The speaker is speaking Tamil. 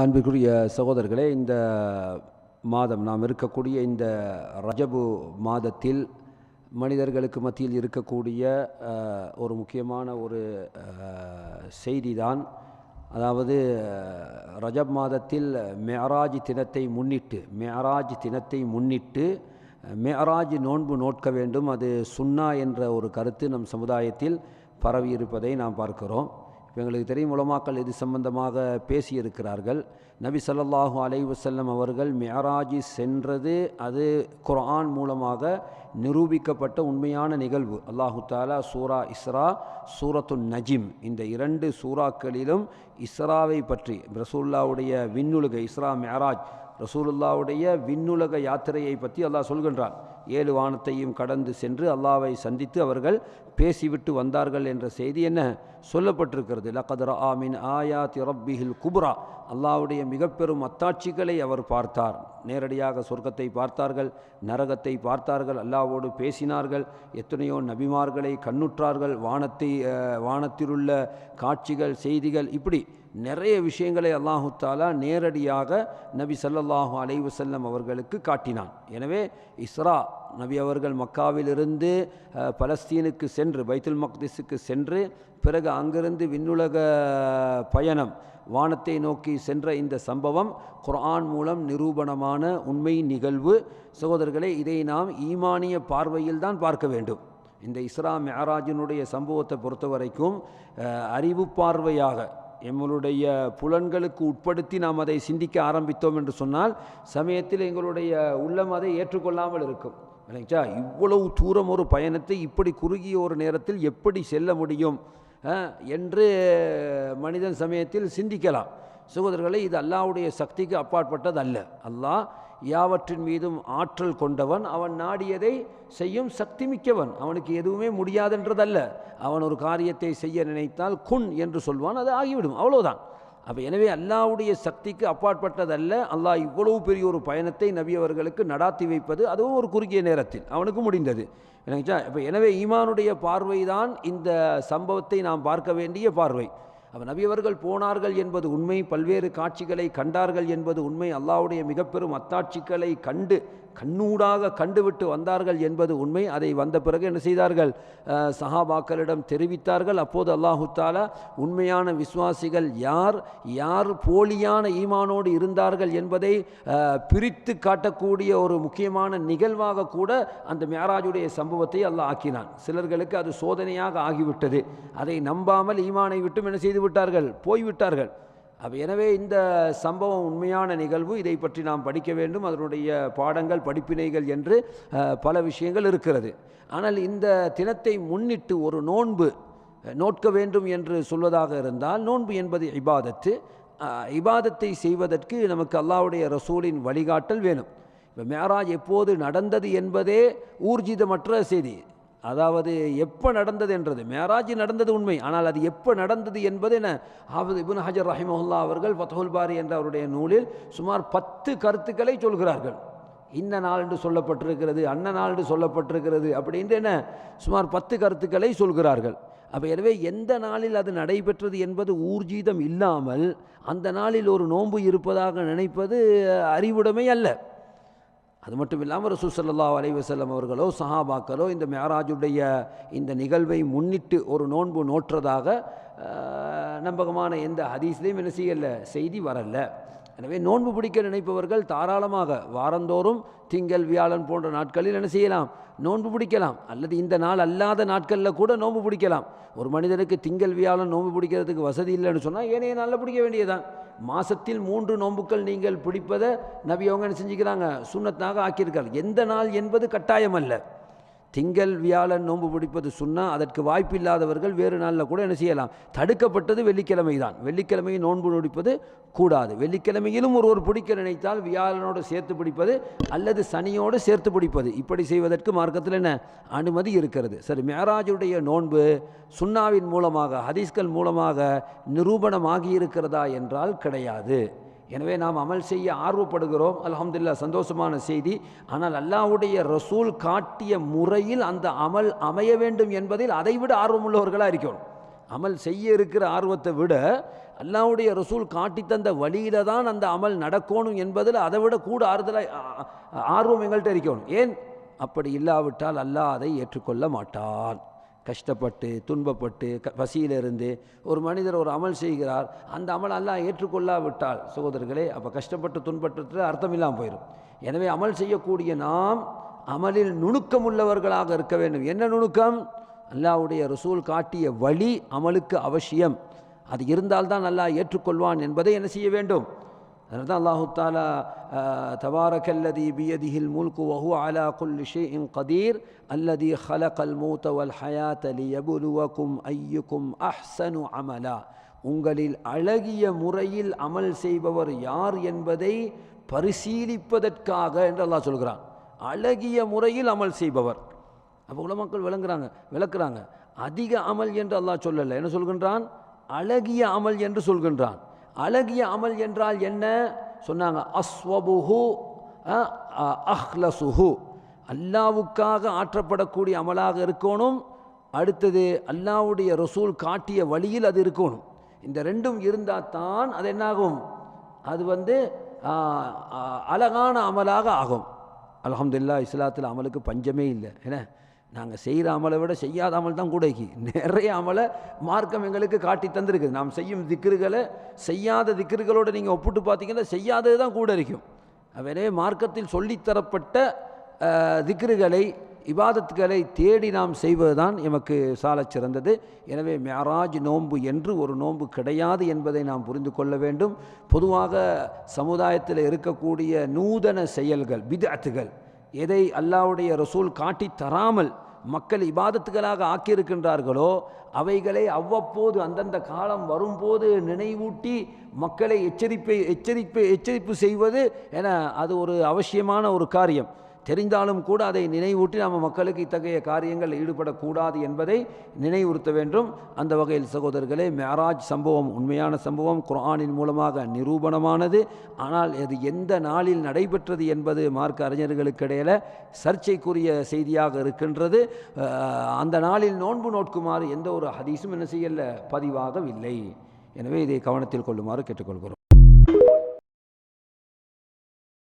அன்பிற்குரிய சகோதரர்களே இந்த மாதம் நாம் இருக்கக்கூடிய இந்த ரஜபு மாதத்தில் மனிதர்களுக்கு மத்தியில் இருக்கக்கூடிய ஒரு முக்கியமான ஒரு செய்தி தான் அதாவது ரஜப் மாதத்தில் மெஹராஜ் தினத்தை முன்னிட்டு மெஹராஜ் தினத்தை முன்னிட்டு மெஹராஜ் நோன்பு நோட்க வேண்டும். அது சுன்னா என்ற ஒரு கருத்து நம் சமுதாயத்தில் பரவியிருப்பதை நாம் பார்க்கிறோம். எங்களுக்கு தெரியும் உலமாக்கள் இது சம்பந்தமாக பேசியிருக்கிறார்கள். நபி சல்லாஹூ அலைவசல்லம் அவர்கள் மியராஜி சென்றது அது குரான் மூலமாக நிரூபிக்கப்பட்ட உண்மையான நிகழ்வு. அல்லாஹு தாலா சூரா இஸ்ரா சூரத்து நஜிம் இந்த இரண்டு சூறாக்களிலும் இஸ்ராவை பற்றி ரசூல்லாவுடைய விண்ணுலக இஸ்ரா மேராஜ் ரசூலுல்லாவுடைய விண்ணுலக யாத்திரையை பற்றி அல்லாஹ் சொல்கின்றான். ஏழு வானத்தையும் கடந்து சென்று அல்லாவை சந்தித்து அவர்கள் பேசிவிட்டு வந்தார்கள் என்ற செய்தி என்ன? சொல்லப்பட்டிருக்கிறது. லகதர் ஆமின் ஆயா திரப்பிஹில் குப்ரா. அல்லாவுடைய மிக பெரும் அத்தாட்சிகளை அவர் பார்த்தார். நேரடியாக சொர்க்கத்தை பார்த்தார்கள் நரகத்தை பார்த்தார்கள் அல்லாவோடு பேசினார்கள் எத்தனையோ நபிமார்களை கண்ணுற்றார்கள் வானத்தை வானத்திலுள்ள காட்சிகள் செய்திகள் இப்படி நிறைய விஷயங்களை அல்லாஹு தாலா நேரடியாக நபி ஸல்லல்லாஹு அலைவசல்லம் அவர்களுக்கு காட்டினான். எனவே இஸ்ரா நபி அவர்கள் மக்காவிலிருந்து பலஸ்தீனுக்கு சென்று பைத்துல் மக்திஸுக்கு சென்று பிறகு அங்கிருந்து விண்ணுலக பயணம் வானத்தை நோக்கி சென்ற இந்த சம்பவம் குர்ஆன் மூலம் நிரூபணமான உண்மை நிகழ்வு. சகோதரர்களே இதை நாம் ஈமானிய பார்வையில் தான் பார்க்க வேண்டும். இந்த இஸ்ரா மெஹராஜினுடைய சம்பவத்தை பொறுத்த வரைக்கும் அறிவு பார்வையாக எங்களுடைய புலன்களுக்கு உட்படுத்தி நாம் அதை சிந்திக்க ஆரம்பித்தோம் என்று சொன்னால் சமயத்தில் எங்களுடைய உள்ளம் அதை ஏற்றுக்கொள்ளாமல் இருக்கும். இல்லைங்களா? இவ்வளவு தூரம் ஒரு பயணத்தை இப்படி குறுகிய ஒரு நேரத்தில் எப்படி செல்ல முடியும்? என்று மனிதன் சமயத்தில் சிந்திக்கலாம். சகோதரர்களை இது அல்லாவுடைய சக்திக்கு அப்பாற்பட்டது அல்ல. அல்லாஹ் யாவற்றின் மீதும் ஆற்றல் கொண்டவன். அவன் நாடியதை செய்யும் சக்தி மிக்கவன். அவனுக்கு எதுவுமே முடியாதென்றதல்ல. அவன் ஒரு காரியத்தை செய்ய நினைத்தால் குன் என்று சொல்வான். அது ஆகிவிடும். அவ்வளோதான் அப்போ எனவே அல்லாவுடைய சக்திக்கு அப்பாற்பட்டதல்ல. அல்லாஹ் இவ்வளவு பெரிய ஒரு பயணத்தை நபி அவர்களுக்கு நடாத்தி வைப்பது அதுவும் ஒரு குறுகிய நேரத்தில். அவனுக்கு முடிந்தது. எனக்குச்சா இப்போ எனவே ஈமானுடைய பார்வை தான் இந்த சம்பவத்தை நாம் பார்க்க வேண்டிய பார்வை. அப்போ நபி அவர்கள் போனார்கள் என்பது உண்மை. பல்வேறு காட்சிகளை கண்டார்கள் என்பது உண்மை. அல்லாவுடைய மிகப்பெரும் அத்தாட்சிகளை கண்டு கண்ணூடாக கண்டுவிட்டு வந்தார்கள் என்பது உண்மை. அதை வந்த பிறகு என்ன செய்தார்கள்? சஹாபாக்களிடம் தெரிவித்தார்கள். அப்போது அல்லாஹு தாலா உண்மையான விசுவாசிகள் யார்? யார் போலியான ஈமானோடு இருந்தார்கள் என்பதை பிரித்து காட்டக்கூடிய ஒரு முக்கியமான நிகழ்வாக கூட அந்த மேராஜுடைய சம்பவத்தை அல்லாஹ் ஆக்கினான். சிலர்களுக்கு அது சோதனையாக ஆகிவிட்டது. அதை நம்பாமல் ஈமானை விட்டும் என்ன செய்து விட்டார்கள்? போய்விட்டார்கள். அப்போ எனவே இந்த சம்பவம் உண்மையான நிகழ்வு. இதை பற்றி நாம் படிக்க வேண்டும். அதனுடைய பாடங்கள் படிப்பினைகள் என்று பல விஷயங்கள் இருக்கிறது. ஆனால் இந்த தினத்தை முன்னிட்டு ஒரு நோன்பு நோட்க வேண்டும் என்று சொல்வதாக இருந்தால் நோன்பு என்பது இபாதத்து. இபாதத்தை செய்வதற்கு நமக்கு அல்லாவுடைய ரசூலின் வழிகாட்டல் வேணும். இப்போ மேராஜ் எப்போது நடந்தது என்பதே ஊர்ஜிதமற்ற செய்தி. அதாவது எப்போ நடந்தது என்றது? மேராஜ் நடந்தது உண்மை. ஆனால் அது எப்போ நடந்தது என்பது என்ன ஹாஃபிஸ் இப்னு ஹஜர் ரஹிமஹுல்லா அவர்கள் ஃபத்ஹுல் பாரி என்ற அவருடைய நூலில் சுமார் பத்து கருத்துக்களை சொல்கிறார்கள். இந்த நாள் என்று சொல்லப்பட்டிருக்கிறது அன்ன நாள் என்று சொல்லப்பட்டிருக்கிறது அப்படின்ட்டு என்ன? சுமார் பத்து கருத்துக்களை சொல்கிறார்கள். அப்போ எனவே எந்த நாளில் அது நடைபெற்றது என்பது ஊர்ஜீதம் இல்லாமல் அந்த நாளில் ஒரு நோன்பு இருப்பதாக நினைப்பது அறிவுடைமை அல்ல. அது மட்டும் இல்லாமல் ரசூ சல்லா அலைவசல்லம் அவர்களோ சஹாபாக்களோ இந்த மேராஜுடைய இந்த நிகழ்வை முன்னிட்டு ஒரு நோன்பு நோற்றதாக நம்பகமான எந்த ஹதீஸ்லேயும் என்ன செய்யல செய்தி வரல. எனவே நோன்பு பிடிக்க நினைப்பவர்கள் தாராளமாக வாரந்தோறும் திங்கள் வியாழன் போன்ற நாட்களில் என்ன செய்யலாம்? நோன்பு பிடிக்கலாம். அல்லது இந்த நாள் அல்லாத நாட்களில் கூட நோன்பு பிடிக்கலாம். ஒரு மனிதனுக்கு திங்கள் வியாழன் நோன்பு பிடிக்கிறதுக்கு வசதி இல்லைன்னு சொன்னால் ஏனைய நாளில் பிடிக்க வேண்டியதுதான். மாசத்தில் மூன்று நோன்புக்கள் நீங்கள் பிடிப்பதை நபி அவங்க என்ன செஞ்சுக்கிறாங்க? சுண்ணத்தாக ஆக்கியிருக்காங்க. எந்த நாள் என்பது கட்டாயம் அல்ல. திங்கள் வியாழன் நோன்பு பிடிப்பது சுன்னா அதற்கு வாய்ப்பு இல்லாதவர்கள் வேறு நாளில் கூட என்ன செய்யலாம்? தடுக்கப்பட்டது வெள்ளிக்கிழமை தான் வெள்ளிக்கிழமையை நோன்பு நொடிப்பது கூடாது. வெள்ளிக்கிழமையிலும் ஒருவர் பிடிக்க நினைத்தால் வியாழனோடு சேர்த்து பிடிப்பது அல்லது சனியோடு சேர்த்து பிடிப்பது. இப்படி செய்வதற்கு மார்க்கத்தில் என்ன? அனுமதி இருக்கிறது. சரி மேராஜுடைய நோன்பு சுன்னாவின் மூலமாக ஹதீஸ்கள் மூலமாக நிரூபணமாகி இருக்கிறதா என்றால் கிடையாது. எனவே நாம் அமல் செய்ய ஆர்வப்படுகிறோம். அலமதுல்லா சந்தோஷமான செய்தி. ஆனால் அல்லாவுடைய ரசூல் காட்டிய முறையில் அந்த அமல் அமைய வேண்டும் என்பதில் அதைவிட ஆர்வமுள்ளவர்களாக இருக்கணும். அமல் செய்ய இருக்கிற ஆர்வத்தை விட அல்லாவுடைய ரசூல் காட்டி தந்த வழியில தான் அந்த அமல் நடக்கணும் என்பதில் அதை விட கூட ஆறுதலாக ஆர்வம் எங்கள்கிட்ட இருக்கணும். ஏன்? அப்படி இல்லாவிட்டால் அல்லாஹ் அதை ஏற்றுக்கொள்ள மாட்டான். கஷ்டப்பட்டு துன்பப்பட்டு க பசியிலிருந்து ஒரு மனிதர் ஒரு அமல் செய்கிறார். அந்த அமல் அல்லாஹ் ஏற்றுக்கொள்ளாவிட்டால் சகோதரர்களே அப்போ கஷ்டப்பட்டு துன்பட்டு அர்த்தம் இல்லாமல் போயிடும் எனவே அமல் செய்யக்கூடிய நாம் அமலில் நுணுக்கம் உள்ளவர்களாக இருக்க வேண்டும். என்ன நுணுக்கம்? அல்லாஹ்வுடைய ரசூல் காட்டிய வழி அமலுக்கு அவசியம். அது இருந்தால்தான் அல்லாஹ் ஏற்றுக்கொள்வான் என்பதை என்ன செய்ய வேண்டும்? அதனால தான் அல்லாஹு தாலா தபாரக்கல்லதி பியதிஹில் முல்கு வஹு அலா குல்லி ஷைஇன் கதீர் அல்லதி ஹலகல் மூத்த வல் ஹயாத்த லியபுலுவக்கும் ஐயுக்கும் அஹ்சனு அமலா. உங்களில் அழகிய முறையில் அமல் செய்பவர் யார் என்பதை பரிசீலிப்பதற்காக என்று அல்லாஹ் சொல்கிறான். அழகிய முறையில் அமல் செய்பவர். அப்போ உலமக்கள் விளங்குறாங்க விளக்குறாங்க. அதிக அமல் என்று அல்லாஹ் சொல்லலை. என்ன சொல்கின்றான்? அழகிய அமல் என்று சொல்கின்றான். அழகிய அமல் என்றால் என்ன? சொன்னாங்க அஸ்வபுஹு அஹ்லசுஹு. அல்லாவுக்காக ஆற்றப்படக்கூடிய அமலாக இருக்கணும். அடுத்தது அல்லாவுடைய ரசூல் காட்டிய வழியில் அது இருக்கணும். இந்த ரெண்டும் இருந்தால் தான் அது என்னாகும்? அது வந்து அழகான அமலாக ஆகும். அலமதுல்லா இஸ்லாத்தில் அமலுக்கு பஞ்சமே இல்லை. என்ன? நாங்கள் செய்கிற அமலை விட செய்யாத அமல் தான் கூடைக்கு நிறைய அமலை மார்க்கம் எங்களுக்கு காட்டி தந்திருக்குது. நாம் செய்யும் திக்ருகளை செய்யாத திக்ருகளோடு நீங்கள் ஒப்பிட்டு பார்த்தீங்கன்னா செய்யாதது தான் கூட இருக்கும் அவரே மார்க்கத்தில் சொல்லித்தரப்பட்ட அஹ், திக்ருகளை இபாதத்துகளை தேடி நாம் செய்வதுதான் எமக்கு சாலச் சிறந்தது. எனவே மேராஜ் நோன்பு என்று ஒரு நோன்பு கிடையாது என்பதை நாம் புரிந்து கொள்ள வேண்டும். பொதுவாக சமுதாயத்தில் இருக்கக்கூடிய நூதன செயல்கள் விதத்துகள் எதை அல்லாவுடைய ரசூல் காட்டி தராமல் மக்கள் இபாதத்துகளாக ஆக்கியிருக்கின்றார்களோ அவைகளை அவ்வப்போது அந்தந்த காலம் வரும்போது நினைவூட்டி மக்களை எச்சரிப்பை எச்சரிப்பை எச்சரிப்பு செய்வது என அது ஒரு அவசியமான ஒரு காரியம். தெரிந்தாலும் கூட அதை நினைவூட்டி நம்ம மக்களுக்கு இத்தகைய காரியங்கள் ஈடுபடக்கூடாது என்பதை நினைவுறுத்த வேண்டும். அந்த வகையில் சகோதரர்களே மேராஜ் சம்பவம் உண்மையான சம்பவம். குரானின் மூலமாக நிரூபணமானது. ஆனால் அது எந்த நாளில் நடைபெற்றது என்பது மார்க்க அறிஞர்களுக்கு இடையில சர்ச்சைக்குரிய செய்தியாக இருக்கின்றது. அந்த நாளில் நோன்பு நோட்குமாறு எந்த ஒரு ஹதீஸும் என்ன செய்யல பதிவாகவில்லை. எனவே இதை கவனத்தில் கொள்ளுமாறு கேட்டுக்கொள்கிறோம்.